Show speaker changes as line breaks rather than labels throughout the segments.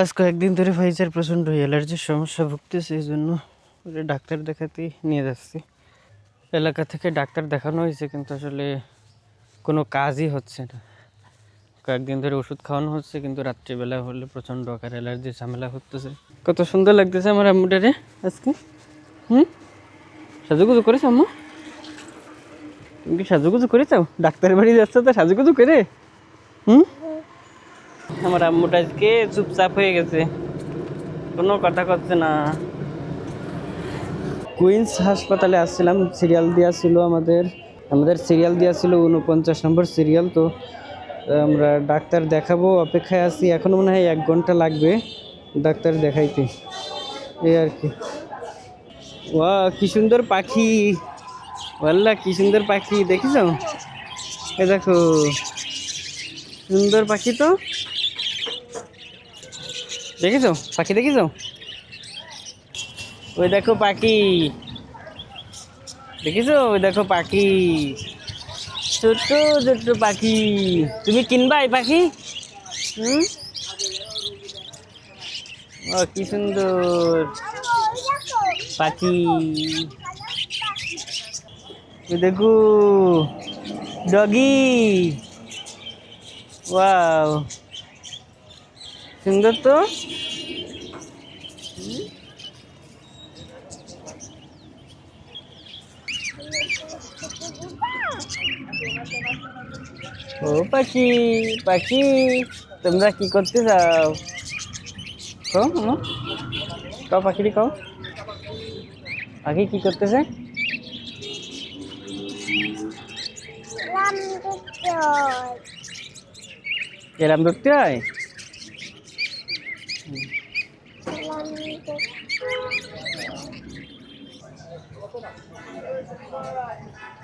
আজ কয়েকদিন ধরে ফাইজার প্রচণ্ড অ্যালার্জির সমস্যা ভুগতেছে, এই জন্য ডাক্তার দেখাতেই নিয়ে যাচ্ছি। এলাকা থেকে ডাক্তার দেখানো হয়েছে, কিন্তু আসলে কোনো কাজই হচ্ছে না। কয়েকদিন ধরে ওষুধ খাওয়ানো হচ্ছে, কিন্তু রাত্রিবেলা হলে প্রচণ্ড আকার অ্যালার্জির ঝামেলা হতেছে কত সুন্দর লাগতেছে আমার আম্মুটারে আজকে। হুম? সাজুগুজু করেছ আম্মু? তুমি কি সাজুগুজু করেছ? ডাক্তারের বাড়ি যাচ্ছে তো সাজুগুজু করে? হুম? আমার আম্মুটা আজকে চুপচাপ হয়ে গেছে। কোনো কথা করছে না। কুইন্স হাসপাতালে আসছিলাম সিরিয়াল দেওয়া ছিল আমাদের। আমাদের সিরিয়াল দেওয়া ছিল উনপঞ্চাশ নম্বর সিরিয়াল তো আমরা ডাক্তার দেখাবো, অপেক্ষায় আছি। এখনও মনে হয় এক ঘণ্টা লাগবে ডাক্তার দেখাইতে। এই আর কি। ওয়া কি সুন্দর পাখি। বললা কি সুন্দর পাখি দেখিস এ দেখো, সুন্দর পাখি তো। দেখেছ? পাখি দেখেছ? ওই দেখো পাখি। দেখেছ? ওই দেখো পাখি। ছোট্ট ছোট্ট পাখি। তুমি কিনবা এই পাখি? হুম? ও, কি সুন্দর। পাখি। দেখো, ডগি। ওয়াও। সুন্দর তো? ও পাখি পাখি তোমরা কি করতে যাও? কও আমা? কও পাখিটি কও। পাখি কি করতেছে? এরাম ধরতে হয়?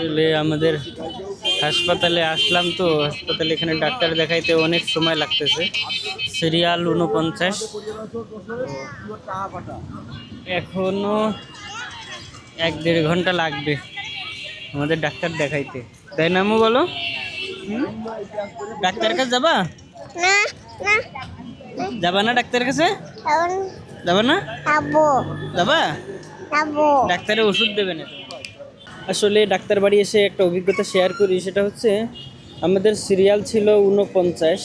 আসলে আমাদের হাসপাতালে আসলাম তো হাসপাতালে এখানে ডাক্তার দেখাইতে অনেক সময় লাগতেছে। সিরিয়াল উনপঞ্চাশ এখনও এক দেড় ঘণ্টা লাগবে আমাদের ডাক্তার দেখাইতে। তাই নামও বলো? ডাক্তার কাছে যাবা? যাবা না ডাক্তারের কাছে? যাবা না। যাবা
খাব
ডাক্তারের ওষুধ দেবে না আসলে ডাক্তার বাড়ি এসে একটা অভিজ্ঞতা শেয়ার করি, সেটা হচ্ছে আমাদের সিরিয়াল ছিল উনপঞ্চাশ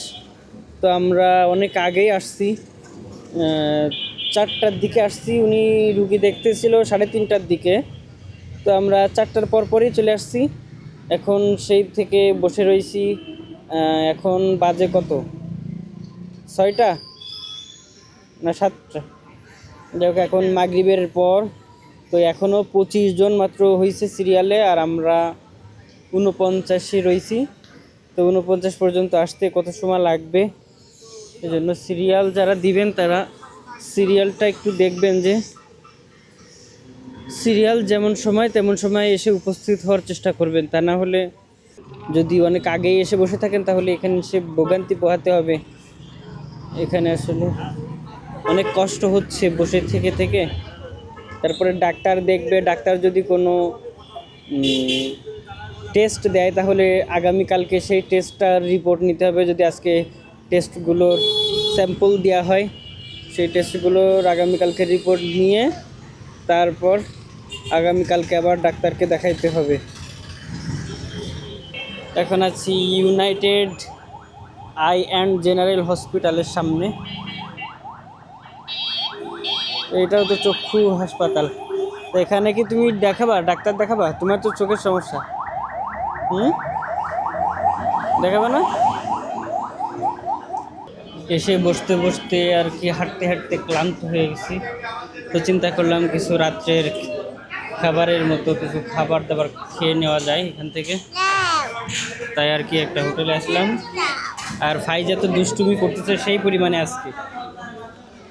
তো আমরা অনেক আগেই আসছি চারটার দিকে আসছি, উনি রুগী দেখতেছিল সাড়ে তিনটার দিকে। তো আমরা চারটার পর পরই চলে আসছি। এখন সেই থেকে বসে রয়েছি এখন বাজে কত? ছয়টা না সাতটা? যাই হোক, এখন মাগরিবের পর তো এখনও পঁচিশ জন মাত্র হয়েছে সিরিয়ালে আর আমরা উনপঞ্চাশে রয়েছি তো উনপঞ্চাশ পর্যন্ত আসতে কত সময় লাগবে? এই জন্য সিরিয়াল যারা দিবেন, তারা সিরিয়ালটা একটু দেখবেন যে সিরিয়াল যেমন সময়, তেমন সময় এসে উপস্থিত হওয়ার চেষ্টা করবেন। তা না হলে যদি অনেক আগেই এসে বসে থাকেন, তাহলে এখানে এসে ভোগান্তি পোহাতে হবে। এখানে আসলে অনেক কষ্ট হচ্ছে বসে থেকে থেকে। তারপরে ডাক্তার দেখবে, ডাক্তার যদি কোনো টেস্ট দেয়, তাহলে আগামীকালকে সেই টেস্টটার রিপোর্ট নিতে হবে। যদি আজকে টেস্টগুলোর স্যাম্পল দেওয়া হয়, সেই টেস্টগুলোর আগামীকালকে রিপোর্ট নিয়ে তারপর আগামীকালকে আবার ডাক্তারকে দেখাইতে হবে। এখন আছি ইউনাইটেড আই অ্যান্ড জেনারেল হসপিটালের সামনে। এটাও তো চক্ষু হাসপাতাল। তো এখানে কি তুমি দেখাবা? ডাক্তার দেখাবা? তোমার তো চোখের সমস্যা। হুম? দেখাবা না? এসে বসতে বসতে আর কি হাঁটতে হাঁটতে ক্লান্ত হয়ে গেছি। তো চিন্তা করলাম কিছু রাত্রের খাবারের মতো কিছু খাবার দাবার খেয়ে নেওয়া যায় এখান থেকে। তাই আর কি একটা হোটেলে আসলাম। আর ফাইজা তো দুষ্টুমি করতেছে সেই পরিমাণে আজকে।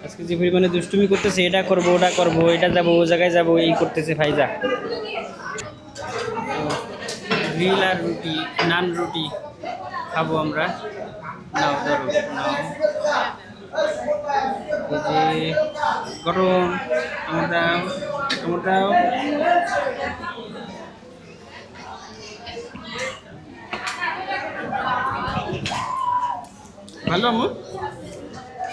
আজকে যে পরিমাণে দুষ্টুমি করতেছে, এটা করব, ওটা করব, এটা যাব, ও জায়গায় যাব, এই করতেছে ফাইজা। গ্রিল আর রুটি, নান রুটি খাব আমরা। নাও, ধরো, নাও। যে গরম আমরা আমরা ভালো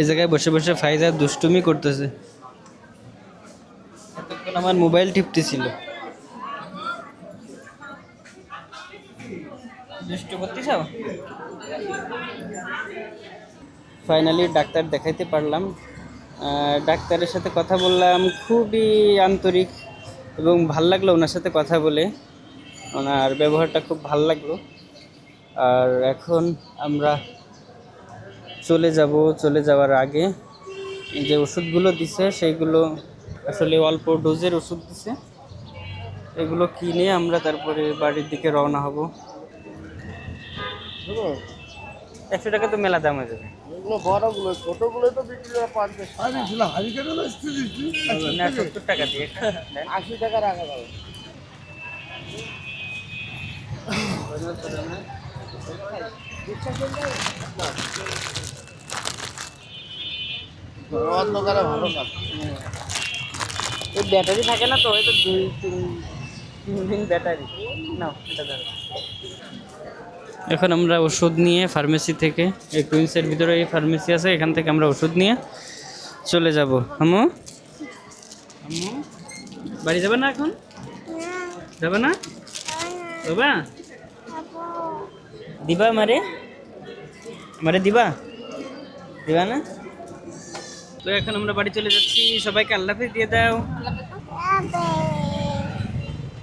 এই জায়গায় বসে বসে ফাইজা দুষ্টুমি করতেছে। এতক্ষণ আমার মোবাইল দুষ্টু করতেছ? ফাইনালি ডাক্তার দেখাইতে পারলাম। ডাক্তারের সাথে কথা বললাম, খুবই আন্তরিক এবং ভালো লাগল ওনার সাথে কথা বলে। ওনার ব্যবহারটা খুব ভালো লাগল। আর এখন আমরা চলে যাব চলে যাওয়ার আগে যে ওষুধগুলো দিছে সেইগুলো আসলে অল্প ডোজের ওষুধ দিছে। এগুলো কিনে আমরা তারপরে বাড়ির দিকে রওনা হব। একশো টাকা তো মেলা দাম হয়ে যাবে।
এগুলো বড়গুলো ছোটগুলো তো বিক্রি করা পারবে
না সত্তর টাকা দিয়ে।
আশি টাকা রাখা যাবে। অন্ধকারে ভালো না
ব্যাটারি থাকে না তো হয়তো দুই তিন তিন দিন ব্যাটারি। নাও এটা ধরো এখন আমরা ওষুধ নিয়ে ফার্মেসি থেকে এই টুইন্সের ভিতরে এই ফার্মেসি আছে এখান থেকে আমরা ওষুধ নিয়ে চলে যাব। আম্মু? আম্মু? বাড়ি যাবে না এখন? যাবে না? বাবা দিবা মারে? মারে দিবা? দিবা না? তো এখন আমরা বাড়ি চলে যাচ্ছি। সবাইকে আল্লাহ দিয়ে দাও।